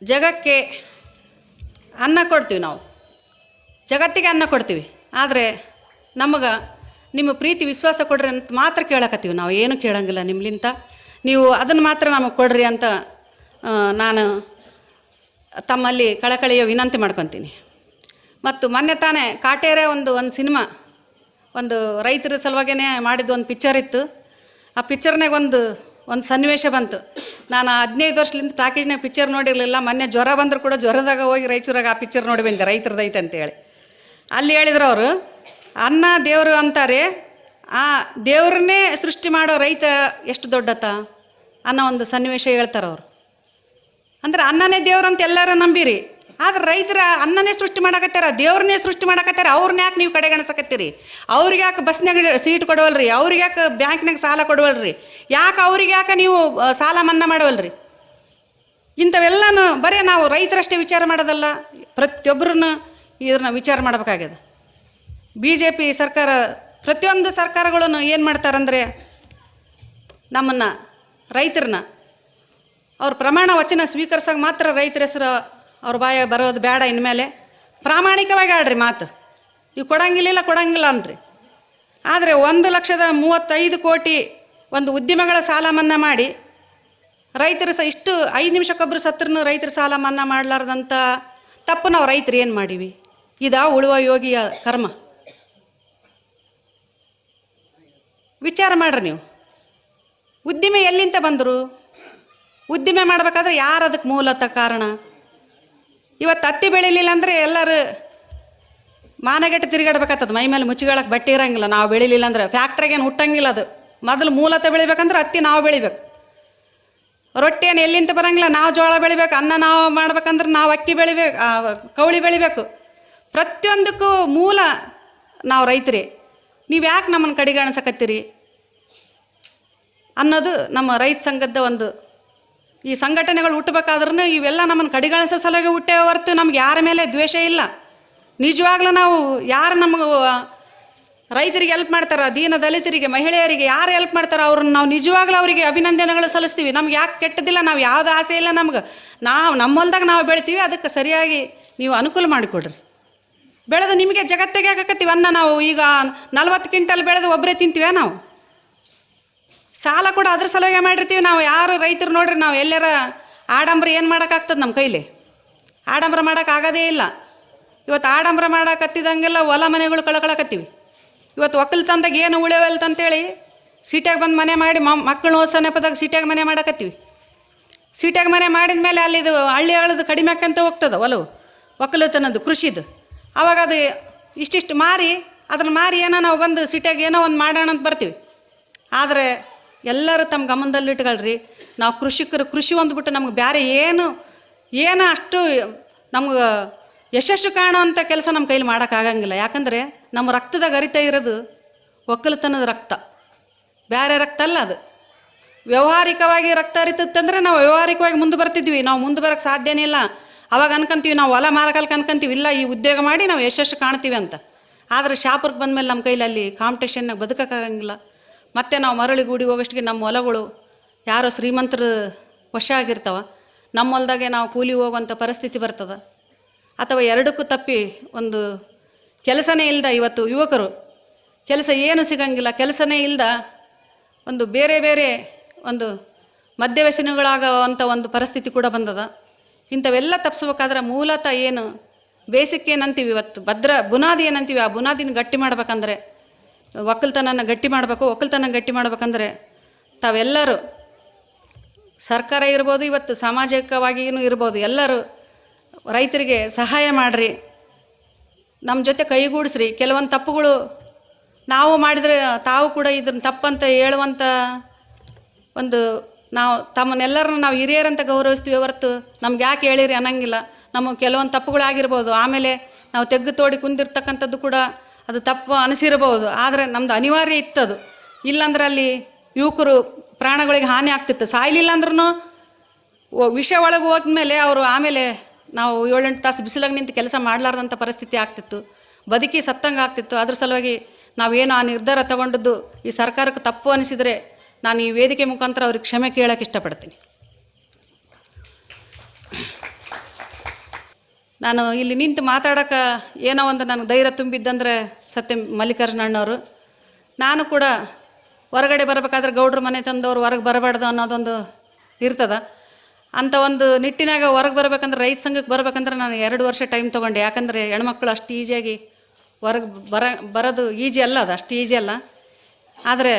ಜಗಕ್ಕೆ ಅನ್ನ ಕೊಡ್ತೀವಿ ನಾವು. ಜಗತ್ತಿಗೆ ಅನ್ನ ಕೊಡ್ತೀವಿ. ಆದರೆ ನಮಗೆ ನಿಮ್ಮ ಪ್ರೀತಿ, ವಿಶ್ವಾಸ ಕೊಡ್ರಿ ಅಂತ ಮಾತ್ರ ಕೇಳಕತ್ತೀವಿ ನಾವು. ಏನು ಕೇಳಂಗಿಲ್ಲ ನಿಮ್ಮಲಿಂತ ನೀವು ಅದನ್ನು ಮಾತ್ರ ನಮಗೆ ಕೊಡ್ರಿ ಅಂತ ನಾನು ತಮ್ಮಲ್ಲಿ ಕಳಕಳಿಯ ವಿನಂತಿ ಮಾಡ್ಕೊತೀನಿ. ಮತ್ತು ಮೊನ್ನೆ ತಾನೇ ಕಾಟೇರೆ ಒಂದು ಒಂದು ಸಿನಿಮಾ, ಒಂದು ರೈತರ ಸಲುವಾಗೇ ಮಾಡಿದ್ದು ಒಂದು ಪಿಕ್ಚರ್ ಇತ್ತು. ಆ ಪಿಕ್ಚರ್ನಾಗ ಒಂದು ಒಂದು ಸನ್ನಿವೇಶ ಬಂತು. ನಾನು ಹದಿನೈದು ವರ್ಷದಿಂದ ಟಾಕೀಸ್ನಾಗ ಪಿಕ್ಚರ್ ನೋಡಿರಲಿಲ್ಲ. ಮೊನ್ನೆ ಜ್ವರ ಬಂದರೂ ಕೂಡ ಜ್ವರದಾಗ ಹೋಗಿ ರಾಯಚೂರಾಗ ಆ ಪಿಕ್ಚರ್ ನೋಡಿ ಬಂದೆ ರೈತರದೈತೆ ಅಂತೇಳಿ. ಅಲ್ಲಿ ಹೇಳಿದ್ರು ಅವರು ಅನ್ನ ದೇವರು ಅಂತಾರೆ, ಆ ದೇವ್ರನ್ನೇ ಸೃಷ್ಟಿ ಮಾಡೋ ರೈತ ಎಷ್ಟು ದೊಡ್ಡತ? ಅನ್ನೋ ಒಂದು ಸನ್ನಿವೇಶ ಹೇಳ್ತಾರೆ ಅವರು ಅಂದ್ರೆ ಅನ್ನನೇ ದೇವ್ರು ಅಂತ ಎಲ್ಲರೂ ನಂಬಿರಿ. ಆದ್ರೆ ರೈತರ ಅನ್ನನೇ ಸೃಷ್ಟಿ ಮಾಡಕತ್ತಾರ ದೇವ್ರನ್ನೇ ಸೃಷ್ಟಿ ಮಾಡಕತ್ತಾರ ಅವ್ರನ್ನ ಯಾಕೆ ನೀವು ಕಡೆಗಣಿಸಕತ್ತೀರಿ? ಅವ್ರಿಗೆ ಯಾಕೆ ಬಸ್ನಾಗ ಸೀಟ್ ಕೊಡವಲ್ರಿ? ಅವ್ರಿಗೆ ಯಾಕೆ ಬ್ಯಾಂಕ್ನಾಗ ಸಾಲ ಕೊಡವಲ್ರಿ? ಯಾಕೆ ಅವ್ರಿಗೆ ಯಾಕೆ ನೀವು ಸಾಲ ಮನ್ನಾ ಮಾಡವಲ್ರಿ? ಇಂಥವೆಲ್ಲನೂ ಬರೀ ನಾವು ರೈತರಷ್ಟೇ ವಿಚಾರ ಮಾಡೋದಲ್ಲ ಪ್ರತಿಯೊಬ್ಬರನ್ನು ಇದನ್ನ ವಿಚಾರ ಮಾಡಬೇಕಾಗ್ಯದ. ಬಿ ಜೆ ಪಿ ಸರ್ಕಾರ, ಪ್ರತಿಯೊಂದು ಸರ್ಕಾರಗಳನ್ನು ಏನು ಮಾಡ್ತಾರಂದರೆ, ನಮ್ಮನ್ನು ರೈತರನ್ನ, ಅವ್ರ ಪ್ರಮಾಣ ವಚನ ಸ್ವೀಕರಿಸೋಕೆ ಮಾತ್ರ ರೈತರ ಹೆಸರು ಅವ್ರ ಬಾಯ ಬರೋದು ಬೇಡ ಇನ್ಮೇಲೆ. ಪ್ರಾಮಾಣಿಕವಾಗಿ ಆಡ್ರಿ ಮಾತು. ನೀವು ಕೊಡಂಗಿಲ್ಲ ಕೊಡಂಗಿಲ್ಲ ಅನ್ರಿ ಆದರೆ ಒಂದು ಲಕ್ಷದ ಮೂವತ್ತೈದು ಕೋಟಿ ಒಂದು ಉದ್ಯಮಗಳ ಸಾಲ ಮನ್ನಾ ಮಾಡಿ, ರೈತರು ಸಹ ಇಷ್ಟು ಐದು ನಿಮಿಷಕ್ಕೊಬ್ಬರು ಸತ್ರನು ರೈತರ ಸಾಲ ಮನ್ನಾ ಮಾಡಲಾರ್ದಂಥ ತಪ್ಪು ನಾವು ರೈತರು ಏನು ಮಾಡೀವಿ? ಇದಾ ಉಳುವ ಯೋಗಿಯ ಕರ್ಮ. ವಿಚಾರ ಮಾಡ್ರಿ ನೀವು. ಉದ್ದಿಮೆ ಎಲ್ಲಿಂದ ಬಂದರು? ಉದ್ದಿಮೆ ಮಾಡಬೇಕಾದ್ರೆ ಯಾರು ಅದಕ್ಕೆ ಮೂಲತಃ ಕಾರಣ? ಇವತ್ತು ಹತ್ತಿ ಬೆಳಿಲಿಲ್ಲ ಅಂದರೆ ಎಲ್ಲರೂ ಮಾನಗೆಟ್ಟು ತಿರುಗಾಡ್ಬೇಕಾಗ್ತದೆ. ಮೈ ಮೇಲೆ ಮುಚ್ಚಿಗಳಕ್ಕೆ ಬಟ್ಟೆ ಇರಂಗಿಲ್ಲ. ನಾವು ಬೆಳಿಲಿಲ್ಲ ಅಂದ್ರೆ ಫ್ಯಾಕ್ಟ್ರಿಗೇನು ಹುಟ್ಟಂಗಿಲ್ಲ ಅದು. ಮೊದಲು ಮೂಲತೆ ಬೆಳಿಬೇಕಂದ್ರೆ ಹತ್ತಿ ನಾವು ಬೆಳಿಬೇಕು. ರೊಟ್ಟಿ ಏನು ಎಲ್ಲಿಂದ ಬರಂಗಿಲ್ಲ? ನಾವು ಜೋಳ ಬೆಳಿಬೇಕು, ಅನ್ನ ನಾವು ಮಾಡ್ಬೇಕಂದ್ರೆ ನಾವು ಅಕ್ಕಿ ಬೆಳಿಬೇಕು ಕೌಳಿ ಬೆಳಿಬೇಕು. ಪ್ರತಿಯೊಂದಕ್ಕೂ ಮೂಲ ನಾವು ರೈತರಿ. ನೀವು ಯಾಕೆ ನಮ್ಮನ್ನು ಕಡೆಗಾಣಿಸಕತ್ತೀರಿ? ಅನ್ನೋದು ನಮ್ಮ ರೈತ ಸಂಘದ ಒಂದು ಈ ಸಂಘಟನೆಗಳು ಹುಟ್ಟಬೇಕಾದ್ರೂ ಇವೆಲ್ಲ ನಮ್ಮನ್ನು ಕಡೆಗಣಿಸೋ ಸಲುವಾಗಿ ಹುಟ್ಟೇ ಹೊರತು ನಮ್ಗೆ ಯಾರ ಮೇಲೆ ದ್ವೇಷ ಇಲ್ಲ. ನಿಜವಾಗ್ಲೂ ನಾವು ಯಾರು ನಮಗೆ ರೈತರಿಗೆ ಹೆಲ್ಪ್ ಮಾಡ್ತಾರ, ದೀನ ದಲಿತರಿಗೆ, ಮಹಿಳೆಯರಿಗೆ ಯಾರು ಹೆಲ್ಪ್ ಮಾಡ್ತಾರೋ ಅವ್ರನ್ನ ನಾವು ನಿಜವಾಗ್ಲೂ ಅವರಿಗೆ ಅಭಿನಂದನೆಗಳು ಸಲ್ಲಿಸ್ತೀವಿ. ನಮ್ಗೆ ಯಾಕೆ ಕೆಟ್ಟದಿಲ್ಲ, ನಾವು ಯಾವ್ದು ಆಸೆ ಇಲ್ಲ ನಮ್ಗೆ. ನಾವು ನಮ್ಮ ಹೊಲ್ದಾಗ ನಾವು ಬೆಳಿತೀವಿ, ಅದಕ್ಕೆ ಸರಿಯಾಗಿ ನೀವು ಅನುಕೂಲ ಮಾಡಿಕೊಡ್ರಿ. ಬೆಳೆದು ನಿಮಗೆ ಜಗತ್ತಿಗೆ ಹಾಕತ್ತೀವಿ ಅನ್ನ ನಾವು ಈಗ ನಲ್ವತ್ತು ಕ್ವಿಂಟಲ್ ಬೆಳೆದು ಒಬ್ಬರೇ ತಿಂತೀವ ನಾವು? ಸಾಲ ಕೂಡ ಅದ್ರ ಸಲುವಾಗಿ ಮಾಡಿರ್ತೀವಿ. ನಾವು ಯಾರು ರೈತರು ನೋಡ್ರಿ, ನಾವು ಎಲ್ಲರ ಆಡಂಬರ ಏನು ಮಾಡೋಕ್ಕಾಗ್ತದೆ ನಮ್ಮ ಕೈಲಿ? ಆಡಂಬರ ಮಾಡೋಕ್ಕಾಗೋದೇ ಇಲ್ಲ. ಇವತ್ತು ಆಡಂಬರ ಮಾಡೋಕತ್ತಿದಂಗೆಲ್ಲ ಹೊಲ ಮನೆಗಳು ಕಳ್ಕೊಳಕತ್ತೀವಿ. ಇವತ್ತು ಒಕ್ಕಲ್ತನದಾಗ ಏನು ಉಳಿವಲ್ತ ಅಂತೇಳಿ ಸಿಟ್ಯಾಗೆ ಬಂದು ಮನೆ ಮಾಡಿ ಮಕ್ಕಳು ಓದ್ಸೋ ನೆಪದಾಗ ಸಿಟ್ಯಾಗ ಮನೆ ಮಾಡಕತ್ತೀವಿ. ಸಿಟ್ಯಾಗೆ ಮನೆ ಮಾಡಿದ ಮೇಲೆ ಅಲ್ಲಿ ಇದು ಹಳ್ಳಿ ಹಳದು ಕಡಿಮೆ ಆಕ್ಕಂತ ಹೋಗ್ತದೆ ಒಲವು ಒಕ್ಕಲುತನದ್ದು, ಕೃಷಿದು. ಅವಾಗ ಅದು ಇಷ್ಟಿಷ್ಟು ಮಾರಿ, ಅದನ್ನು ಮಾರಿ ಏನೋ ನಾವು ಬಂದು ಸಿಟಿಯಾಗ ಏನೋ ಒಂದು ಮಾಡೋಣ ಅಂತ ಬರ್ತೀವಿ. ಆದರೆ ಎಲ್ಲರೂ ತಮ್ಮ ಗಮನದಲ್ಲಿಟ್ಕೊಳ್ರಿ ನಾವು ಕೃಷಿಕರು, ಕೃಷಿ ಒಂದ್ಬಿಟ್ಟು ನಮ್ಗೆ ಬೇರೆ ಏನು ಏನು ಅಷ್ಟು ನಮ್ಗೆ ಯಶಸ್ಸು ಕಾಣುವಂಥ ಕೆಲಸ ನಮ್ಮ ಕೈಲಿ ಮಾಡೋಕ್ಕಾಗಂಗಿಲ್ಲ ಯಾಕಂದರೆ ನಮ್ಮ ರಕ್ತದಾಗ ಅರಿತಾ ಇರೋದು ಒಕ್ಕಲತನದ ರಕ್ತ. ಬೇರೆ ರಕ್ತ ಅಲ್ಲ ಅದು. ವ್ಯವಹಾರಿಕವಾಗಿ ರಕ್ತ ಹರಿತತ್ತಂದ್ರೆ ನಾವು ವ್ಯವಹಾರಿಕವಾಗಿ ಮುಂದೆ ಬರ್ತಿದ್ವಿ. ನಾವು ಮುಂದೆ ಬರೋಕ್ಕೆ ಸಾಧ್ಯನೇ ಇಲ್ಲ. ಅವಾಗ ಅನ್ಕಂತೀವಿ ನಾವು ಹೊಲ ಮಾರಕಲ್ಕ ಅನ್ಕಂತೀವಿ. ಇಲ್ಲ, ಈ ಉದ್ಯೋಗ ಮಾಡಿ ನಾವು ಯಶಸ್ಸು ಕಾಣ್ತೀವಿ ಅಂತ. ಆದರೆ ಶಾಪರ್ಗೆ ಬಂದಮೇಲೆ ನಮ್ಮ ಕೈಲಿ ಅಲ್ಲಿ ಕಾಂಪಿಟೇಷನ್ನಾಗ ಬದುಕೋಕ್ಕಾಗಂಗಿಲ್ಲ ಮತ್ತೆ ನಾವು ಮರಳಿ ಗೂಡಿ ಹೋಗೋಷ್ಟಿಗೆ ನಮ್ಮ ಹೊಲಗಳು ಯಾರೋ ಶ್ರೀಮಂತರು ವಶ ಆಗಿರ್ತಾವ. ನಮ್ಮ ಹೊಲ್ದಾಗೆ ನಾವು ಕೂಲಿ ಹೋಗುವಂಥ ಪರಿಸ್ಥಿತಿ ಬರ್ತದೆ. ಅಥವಾ ಎರಡಕ್ಕೂ ತಪ್ಪಿ ಒಂದು ಕೆಲಸನೇ ಇಲ್ಲದ ಇವತ್ತು ಯುವಕರು. ಕೆಲಸ ಏನು ಸಿಗಂಗಿಲ್ಲ, ಕೆಲಸನೇ ಇಲ್ಲದ ಒಂದು ಬೇರೆ ಬೇರೆ ಒಂದು ಮದ್ಯವ್ಯಸನಗಳಾಗುವಂಥ ಒಂದು ಪರಿಸ್ಥಿತಿ ಕೂಡ ಬಂದದ. ಇಂಥವೆಲ್ಲ ತಪ್ಪಿಸ್ಬೇಕಾದ್ರೆ ಮೂಲತಃ ಏನು ಬೇಸಿಕ್ ಏನಂತೀವಿ ಇವತ್ತು, ಭದ್ರ ಬುನಾದಿ ಏನಂತೀವಿ, ಆ ಬುನಾದಿನ ಗಟ್ಟಿ ಮಾಡ್ಬೇಕಂದ್ರೆ ಒಕ್ಕಲ್ತನನ ಗಟ್ಟಿ ಮಾಡಬೇಕು ಒಕ್ಕಲ್ತನ ಗಟ್ಟಿ ಮಾಡ್ಬೇಕಂದ್ರೆ ತಾವೆಲ್ಲರೂ ಸರ್ಕಾರ ಇರ್ಬೋದು, ಇವತ್ತು ಸಾಮಾಜಿಕವಾಗಿಯೂ ಇರ್ಬೋದು, ಎಲ್ಲರೂ ರೈತರಿಗೆ ಸಹಾಯ ಮಾಡಿರಿ. ನಮ್ಮ ಜೊತೆ ಕೈಗೂಡಿಸ್ರಿ. ಕೆಲವೊಂದು ತಪ್ಪುಗಳು ನಾವು ಮಾಡಿದರೆ ತಾವು ಕೂಡ ಇದನ್ನ ತಪ್ಪಂತ ಹೇಳುವಂಥ ಒಂದು ನಾವು ತಮ್ಮನ್ನೆಲ್ಲರನ್ನ ನಾವು ಹಿರಿಯರಂತ ಗೌರವಿಸ್ತೀವಿ ಹೊರತು ನಮ್ಗೆ ಯಾಕೆ ಹೇಳಿರಿ ಅನ್ನಂಗಿಲ್ಲ. ನಮ್ಮ ಕೆಲವೊಂದು ತಪ್ಪುಗಳಾಗಿರ್ಬೋದು. ಆಮೇಲೆ ನಾವು ತೆಗ್ಗು ತೋಡಿ ಕುಂದಿರ್ತಕ್ಕಂಥದ್ದು ಕೂಡ ಅದು ತಪ್ಪು ಅನಿಸಿರಬಹುದು. ಆದರೆ ನಮ್ಮದು ಅನಿವಾರ್ಯ ಇತ್ತದು. ಇಲ್ಲಾಂದ್ರೆ ಅಲ್ಲಿ ಯುವಕರು ಪ್ರಾಣಗಳಿಗೆ ಹಾನಿ ಆಗ್ತಿತ್ತು. ಸಾಯ್ಲಿಲ್ಲ ಅಂದ್ರೂ ವಿಷ ಒಳಗೆ ಹೋದ್ಮೇಲೆ ಅವರು ಆಮೇಲೆ ನಾವು ಏಳೆಂಟು ತಾಸು ಬಿಸಿಲಾಗ ನಿಂತು ಕೆಲಸ ಮಾಡಲಾರ್ದಂಥ ಪರಿಸ್ಥಿತಿ ಆಗ್ತಿತ್ತು. ಬದುಕಿ ಸತ್ತಂಗೆ ಆಗ್ತಿತ್ತು. ಅದ್ರ ಸಲುವಾಗಿ ನಾವೇನು ಆ ನಿರ್ಧಾರ ತಗೊಂಡದ್ದು ಈ ಸರ್ಕಾರಕ್ಕೆ ತಪ್ಪು ಅನಿಸಿದರೆ ನಾನು ಈ ವೇದಿಕೆ ಮುಖಾಂತರ ಅವ್ರಿಗೆ ಕ್ಷಮೆ ಕೇಳೋಕ್ಕೆ ಇಷ್ಟಪಡ್ತೀನಿ. ನಾನು ಇಲ್ಲಿ ನಿಂತು ಮಾತಾಡೋಕೆ ಏನೋ ಒಂದು ನನಗೆ ಧೈರ್ಯ ತುಂಬಿದ್ದಂದ್ರೆ ಸತ್ಯ ಮಲ್ಲಿಕಾರ್ಜುನ ಅಣ್ಣವರು. ನಾನು ಕೂಡ ಹೊರಗಡೆ ಬರಬೇಕಾದ್ರೆ ಗೌಡ್ರ ಮನೆ ತಂದವ್ರು ಹೊರಗೆ ಬರಬಾರ್ದು ಅನ್ನೋದೊಂದು ಇರ್ತದ. ಅಂಥ ಒಂದು ನಿಟ್ಟಿನಾಗ ಹೊರಗೆ ಬರಬೇಕಂದ್ರೆ ರೈತ ಸಂಘಕ್ಕೆ ಬರಬೇಕಂದ್ರೆ ನಾನು ಎರಡು ವರ್ಷ ಟೈಮ್ ತೊಗೊಂಡೆ. ಯಾಕಂದರೆ ಹೆಣ್ಮಕ್ಳು ಅಷ್ಟು ಈಸಿಯಾಗಿ ಹೊರಗೆ ಬರ, ಬರೋದು ಈಜಿ ಅಲ್ಲ, ಅದು ಅಷ್ಟು ಈಜಿ ಅಲ್ಲ. ಆದರೆ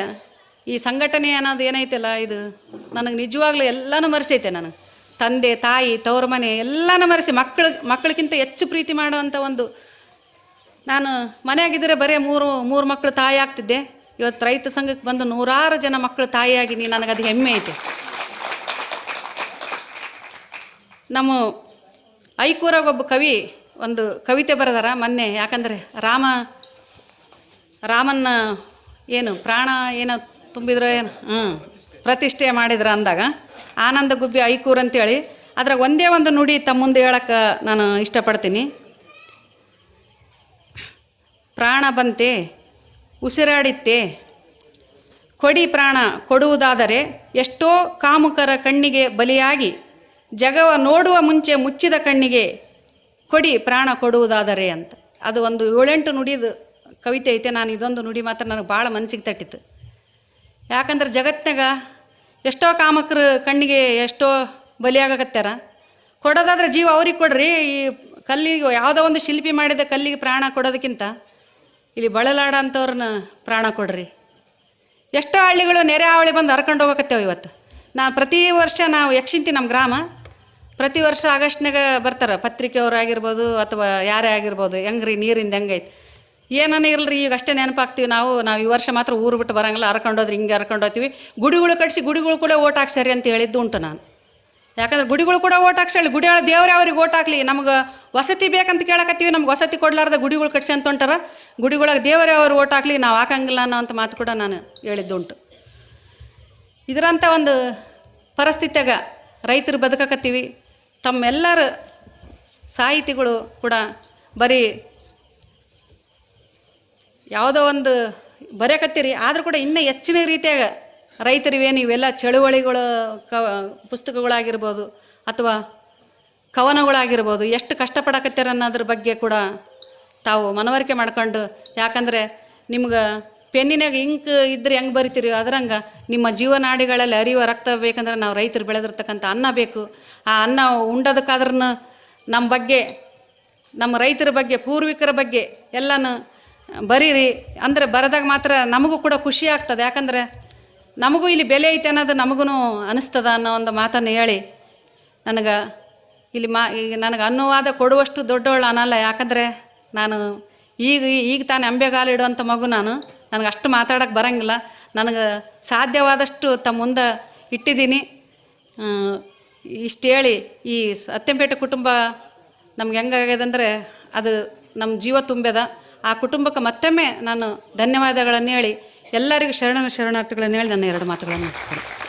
ಈ ಸಂಘಟನೆ ಅನ್ನೋದು ಏನೈತಲ್ಲ ಇದು, ನನಗೆ ನಿಜವಾಗ್ಲೂ ಎಲ್ಲನೂ ಮರೆಸೈತೆ ನನಗೆ. ತಂದೆ, ತಾಯಿ, ತವ್ರ ಮನೆ ಎಲ್ಲನ ಮರೆಸಿ ಮಕ್ಕಳು, ಮಕ್ಕಳಿಗಿಂತ ಹೆಚ್ಚು ಪ್ರೀತಿ ಮಾಡುವಂಥ ಒಂದು ನಾನು ಮನೆಯಾಗಿದ್ದರೆ ಬರೀ ಮೂರು ಮೂರು ಮಕ್ಕಳು ತಾಯಿ ಆಗ್ತಿದ್ದೆ. ಇವತ್ತು ರೈತ ಸಂಘಕ್ಕೆ ಬಂದು ನೂರಾರು ಜನ ಮಕ್ಕಳು ತಾಯಿಯಾಗಿ ನನಗೆ ಅದು ಹೆಮ್ಮೆ ಐತೆ ನಮ್ಮ ಐಕೂರಾಗ ಒಬ್ಬ ಕವಿ, ಒಂದು ಕವಿತೆ ಬರೆದಾರ ಮೊನ್ನೆ, ಯಾಕಂದರೆ ರಾಮ, ರಾಮನ್ನ ಏನು ಪ್ರಾಣ ಏನೋ ತುಂಬಿದ್ರು ಏನು ಹ್ಞೂ ಪ್ರತಿಷ್ಠೆ ಮಾಡಿದ್ರ ಅಂದಾಗ ಆನಂದ ಗುಬ್ಬಿ ಐಕೂರು ಅಂತೇಳಿ. ಅದ್ರಾಗ ಒಂದೇ ಒಂದು ನುಡಿ ತಮ್ಮ ಮುಂದೆ ಹೇಳಕ್ಕೆ ನಾನು ಇಷ್ಟಪಡ್ತೀನಿ. ಪ್ರಾಣ ಬಂತೆ, ಉಸಿರಾಡಿತ್ತೆ. ಕೊಡಿ ಪ್ರಾಣ ಕೊಡುವುದಾದರೆ ಎಷ್ಟೋ ಕಾಮುಕರ ಕಣ್ಣಿಗೆ ಬಲಿಯಾಗಿ, ಜಗವ ನೋಡುವ ಮುಂಚೆ ಮುಚ್ಚಿದ ಕಣ್ಣಿಗೆ ಕೊಡಿ ಪ್ರಾಣ ಕೊಡುವುದಾದರೆ ಅಂತ. ಅದು ಒಂದು ಏಳೆಂಟು ನುಡಿದು ಕವಿತೆ ಐತೆ, ನಾನು ಇದೊಂದು ನುಡಿ ಮಾತ್ರ ನನಗೆ ಭಾಳ ಮನಸ್ಸಿಗೆ ತಟ್ಟಿತ್ತು. ಯಾಕಂದ್ರೆ ಜಗತ್ನಾಗ ಎಷ್ಟೋ ಕಾಮಕರು ಕಣ್ಣಿಗೆ ಎಷ್ಟೋ ಬಲಿಯಾಗತ್ತಾರ ಕೊಡೋದಾದ್ರೆ ಜೀವ ಅವ್ರಿಗೆ ಕೊಡ್ರಿ, ಈ ಕಲ್ಲಿಗೆ ಯಾವುದೋ ಒಂದು ಶಿಲ್ಪಿ ಮಾಡಿದ ಕಲ್ಲಿಗೆ ಪ್ರಾಣ ಕೊಡೋದಕ್ಕಿಂತ ಇಲ್ಲಿ ಬಳಲಾಡ ಅಂಥವ್ರನ್ನ ಪ್ರಾಣ ಕೊಡ್ರಿ. ಎಷ್ಟೋ ಹಳ್ಳಿಗಳು ನೆರೆ ಹಾವಳಿ ಬಂದು ಹರ್ಕೊಂಡು ಹೋಗಕತ್ತೇವೆ ಇವತ್ತು. ನಾನು ಪ್ರತಿ ವರ್ಷ ನಾವು ಯಕ್ಷಿಂತಿ ನಮ್ಮ ಗ್ರಾಮ, ಪ್ರತಿ ವರ್ಷ ಆಗಸ್ಟ್ನಾಗ ಬರ್ತಾರೆ. ಪತ್ರಿಕೆಯವ್ರು ಆಗಿರ್ಬೋದು ಅಥವಾ ಯಾರೇ ಆಗಿರ್ಬೋದು, ಹೆಂಗ್ರಿ ನೀರಿಂದ ಹೆಂಗೈತೆ? ಏನನ್ನ ಇರಲ್ರಿ, ಈಗ ಅಷ್ಟೇ ನೆನಪಾಗ್ತೀವಿ ನಾವು ನಾವು ಈ ವರ್ಷ ಮಾತ್ರ ಊರು ಬಿಟ್ಟು ಬರಂಗಿಲ್ಲ ಹರ್ಕೊಂಡೋದ್ರೆ ಹಿಂಗೆ ಹರ್ಕೊಂಡು ಹೋಗ್ತೀವಿ. ಗುಡಿಗಳು ಕಟ್ಸಿ ಗುಡಿಗಳು ಕೂಡ ಓಟ್ ಹಾಕ್ಸ್ಯಾರಿ ಅಂತ ಹೇಳಿದ್ದು ಉಂಟು ನಾನು. ಯಾಕಂದ್ರೆ ಗುಡಿಗಳು ಕೂಡ ಓಟ್ ಹಾಕ್ಸಳಿ ಗುಡಿ ದೇವ್ರೆ ಅವ್ರಿಗೆ ಓಟ್ ಹಾಕ್ಲಿ? ನಮ್ಗೆ ವಸತಿ ಬೇಕಂತ ಕೇಳಕತ್ತೀವಿ, ನಮ್ಗೆ ವಸತಿ ಕೊಡ್ಲಾರ್ದ ಗುಡಿಗಳು ಕಟ್ಸಿ ಅಂತ ಹೊಂಟಾರ ಗುಡಿಗೊಳಗೆ ದೇವರೇ ಅವ್ರು ಓಟ್ ಹಾಕ್ಲಿ, ನಾವು ಹಾಕಂಗಿಲ್ಲ ಅನ್ನೋ ಅಂತ ಮಾತು ಕೂಡ ನಾನು ಹೇಳಿದ್ದುಂಟು ಇದರಂಥ ಒಂದು ಪರಿಸ್ಥಿತಿಯಾಗ ರೈತರು ಬದುಕಕತ್ತೀವಿ. ತಮ್ಮೆಲ್ಲರ ಸಾಹಿತಿಗಳು ಕೂಡ ಬರೀ ಯಾವುದೋ ಒಂದು ಬರೆಯಕತ್ತೀರಿ ಆದರೂ ಕೂಡ ಇನ್ನೂ ಹೆಚ್ಚಿನ ರೀತಿಯಾಗ ರೈತರಿವೆ, ನೀವೆಲ್ಲ ಚಳುವಳಿಗಳು, ಕ, ಪುಸ್ತಕಗಳಾಗಿರ್ಬೋದು ಅಥವಾ ಕವನಗಳಾಗಿರ್ಬೋದು, ಎಷ್ಟು ಕಷ್ಟಪಡಕತ್ತೀರ ಅನ್ನೋದ್ರ ಬಗ್ಗೆ ಕೂಡ ತಾವು ಮನವರಿಕೆ ಮಾಡ್ಕೊಂಡು, ಯಾಕಂದರೆ ನಿಮ್ಗೆ ಪೆನ್ನಿನಾಗ ಇಂಕ್ ಇದ್ರೆ ಹೆಂಗೆ ಬರಿತೀರಿ, ಅದ್ರಂಗೆ ನಿಮ್ಮ ಜೀವನಾಡಿಗಳಲ್ಲಿ ಅರಿಯುವ ರಕ್ತ ಬೇಕಂದ್ರೆ ನಾವು ರೈತರು ಬೆಳೆದಿರ್ತಕ್ಕಂಥ ಅನ್ನ ಬೇಕು. ಆ ಅನ್ನ ಉಂಡೋದಕ್ಕಾದ್ರೂ ನಮ್ಮ ಬಗ್ಗೆ, ನಮ್ಮ ರೈತರ ಬಗ್ಗೆ, ಪೂರ್ವಿಕರ ಬಗ್ಗೆ ಎಲ್ಲನೂ ಬರೀರಿ. ಅಂದರೆ ಬರೆದಾಗ ಮಾತ್ರ ನಮಗೂ ಕೂಡ ಖುಷಿ ಆಗ್ತದೆ. ಯಾಕಂದರೆ ನಮಗೂ ಇಲ್ಲಿ ಬೆಲೆ ಐತೆ ಅನ್ನೋದು ನಮಗೂ ಅನಿಸ್ತದ ಅನ್ನೋ ಒಂದು ಮಾತನ್ನು ಹೇಳಿ ನನಗೆ ಇಲ್ಲಿ ಮಾ ಈಗ ನನಗೆ ಅನುವಾದ ಕೊಡುವಷ್ಟು ದೊಡ್ಡವಳು ಅನ್ನಲ್ಲ. ಯಾಕಂದರೆ ನಾನು ಈಗ ಈಗ ತಾನು ಅಂಬೆಗಾಲು ಇಡುವಂಥ ಮಗು ನಾನು. ನನಗೆ ಅಷ್ಟು ಮಾತಾಡೋಕ್ಕೆ ಬರೋಂಗಿಲ್ಲ. ನನಗೆ ಸಾಧ್ಯವಾದಷ್ಟು ತಮ್ಮ ಮುಂದೆ ಇಟ್ಟಿದ್ದೀನಿ. ಇಷ್ಟು ಹೇಳಿ ಈ ಸತ್ಯಂಪೇಟೆ ಕುಟುಂಬ ನಮ್ಗೆ ಹೆಂಗಾಗ್ಯದಂದರೆ ಅದು ನಮ್ಮ ಜೀವ ತುಂಬ್ಯದ. ಆ ಕುಟುಂಬಕ್ಕೆ ಮತ್ತೊಮ್ಮೆ ನಾನು ಧನ್ಯವಾದಗಳನ್ನು ಹೇಳಿ ಎಲ್ಲರಿಗೂ ಶರಣ ಶರಣಾರ್ಥಿಗಳನ್ನು ಹೇಳಿ ನನ್ನ ಎರಡು ಮಾತುಗಳನ್ನು ಮುಗಿಸ್ತೇನೆ.